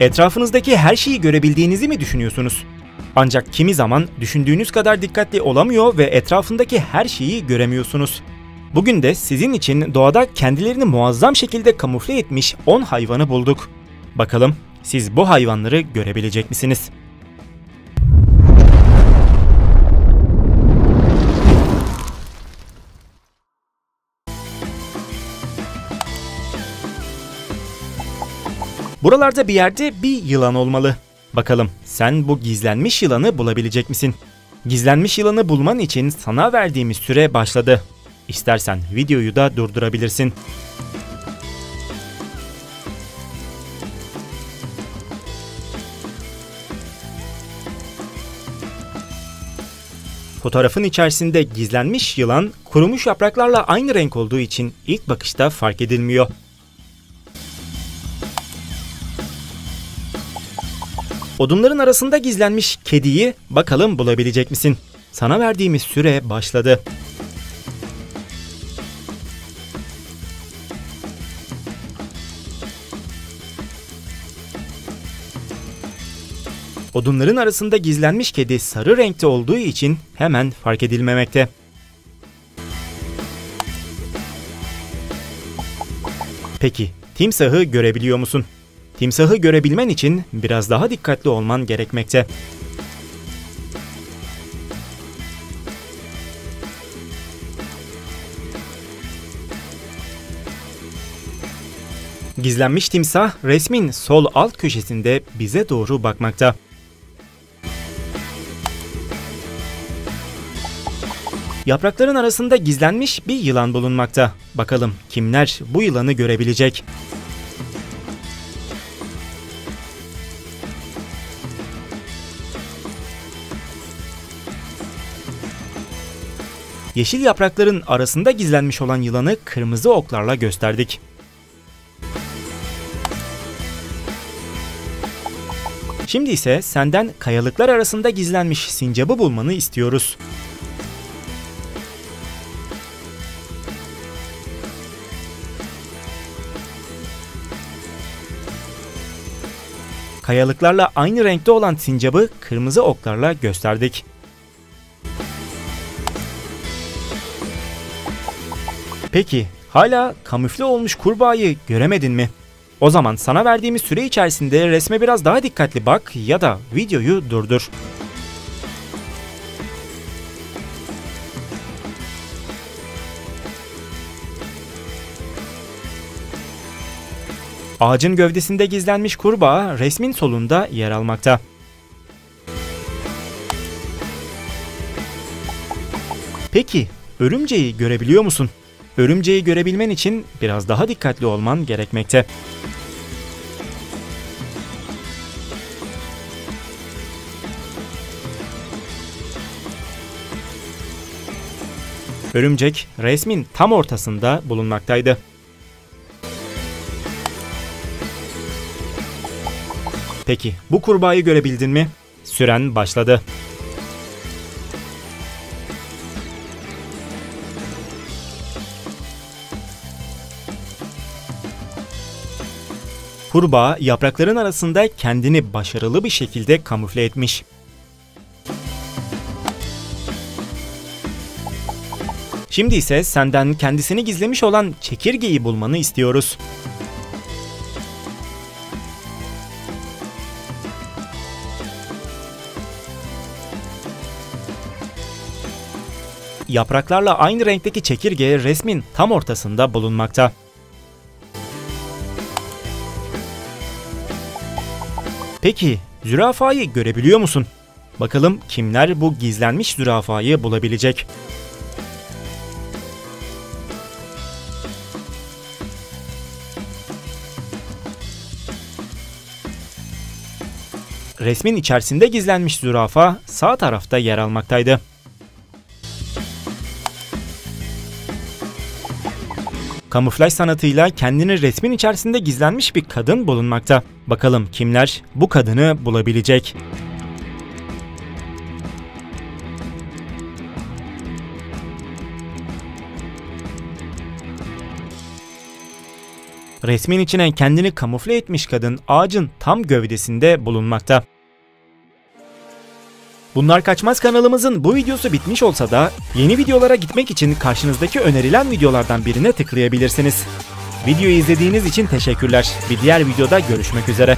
Etrafınızdaki her şeyi görebildiğinizi mi düşünüyorsunuz? Ancak kimi zaman düşündüğünüz kadar dikkatli olamıyor ve etrafındaki her şeyi göremiyorsunuz. Bugün de sizin için doğada kendilerini muazzam şekilde kamufle etmiş 10 hayvanı bulduk. Bakalım siz bu hayvanları görebilecek misiniz? Buralarda bir yerde bir yılan olmalı. Bakalım sen bu gizlenmiş yılanı bulabilecek misin? Gizlenmiş yılanı bulman için sana verdiğimiz süre başladı. İstersen videoyu da durdurabilirsin. Fotoğrafın içerisinde gizlenmiş yılan kurumuş yapraklarla aynı renk olduğu için ilk bakışta fark edilmiyor. Odunların arasında gizlenmiş kediyi bakalım bulabilecek misin? Sana verdiğimiz süre başladı. Odunların arasında gizlenmiş kedi sarı renkte olduğu için hemen fark edilmemekte. Peki, timsahı görebiliyor musun? Timsahı görebilmen için biraz daha dikkatli olman gerekmekte. Gizlenmiş timsah resmin sol alt köşesinde bize doğru bakmakta. Yaprakların arasında gizlenmiş bir yılan bulunmakta. Bakalım kimler bu yılanı görebilecek? Yeşil yaprakların arasında gizlenmiş olan yılanı kırmızı oklarla gösterdik. Şimdi ise senden kayalıklar arasında gizlenmiş sincabı bulmanı istiyoruz. Kayalıklarla aynı renkte olan sincabı kırmızı oklarla gösterdik. Peki hala kamufle olmuş kurbağayı göremedin mi? O zaman sana verdiğimiz süre içerisinde resme biraz daha dikkatli bak ya da videoyu durdur. Ağacın gövdesinde gizlenmiş kurbağa resmin solunda yer almakta. Peki, örümceği görebiliyor musun? Örümceği görebilmen için biraz daha dikkatli olman gerekmekte. Örümcek resmin tam ortasında bulunmaktaydı. Peki bu kurbağayı görebildin mi? Süren başladı. Kurbağa yaprakların arasında kendini başarılı bir şekilde kamufle etmiş. Şimdi ise senden kendisini gizlemiş olan çekirgeyi bulmanı istiyoruz. Yapraklarla aynı renkteki çekirge resmin tam ortasında bulunmakta. Peki zürafayı görebiliyor musun? Bakalım kimler bu gizlenmiş zürafayı bulabilecek? Resmin içerisinde gizlenmiş zürafa sağ tarafta yer almaktaydı. Kamuflaj sanatıyla kendini resmin içerisinde gizlenmiş bir kadın bulunmakta. Bakalım kimler bu kadını bulabilecek? Resmin içine kendini kamufle etmiş kadın ağacın tam gövdesinde bulunmakta. Bunlar Kaçmaz kanalımızın bu videosu bitmiş olsa da yeni videolara gitmek için karşınızdaki önerilen videolardan birine tıklayabilirsiniz. Videoyu izlediğiniz için teşekkürler. Bir diğer videoda görüşmek üzere.